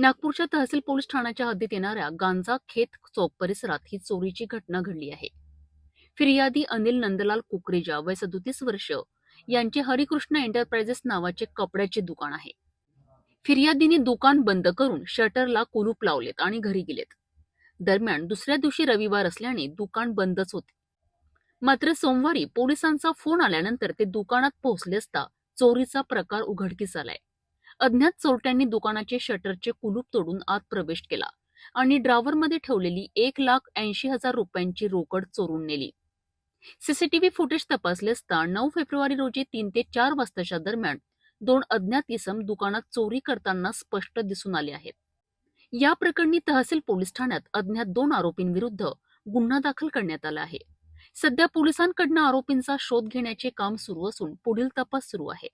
नागपूरच्या तहसील पोलीस ठाण्याच्या हद्दीत येणाऱ्या गांजा खेत चौक परिसरात ही चोरीची घटना घडली आहे. फिर्यादी अनिल नंदलाल कुकरेजा वय सदोतीस वर्ष यांचे हरिकृष्ण एंटरप्राइजेस नावाचे कपड्याचे दुकान आहे. फिर्यादीने दुकान बंद करून शटरला कुलूप लावलेत आणि घरी गेलेत. दरम्यान दुसऱ्या दिवशी रविवार असल्याने दुकान बंदच होते. मात्र सोमवारी पोलिसांचा फोन आल्यानंतर ते दुकानात पोहोचले असता चोरीचा प्रकार उघडकीस आलाय. अज्ञात चोरट्यांनी दुकानाचे शटरचे कुलूप तोडून आत प्रवेश केला आणि ड्रावरमध्ये ठेवलेली एक लाख ऐंशी हजार रुपयांची रोकड चोरून नेली. सीसीटीव्ही फुटेज तपासले असता नऊ फेब्रुवारी रोजी तीन ते चार वाजताच्या दरम्यान दोन अज्ञात इसम दुकानात चोरी करताना स्पष्ट दिसून आले आहेत. या प्रकरणी तहसील पोलीस ठाण्यात अज्ञात दोन आरोपींविरुद्ध गुन्हा दाखल करण्यात आला आहे. सध्या पोलिसांकडनं आरोपींचा शोध घेण्याचे काम सुरू असून पुढील तपास सुरू आहे.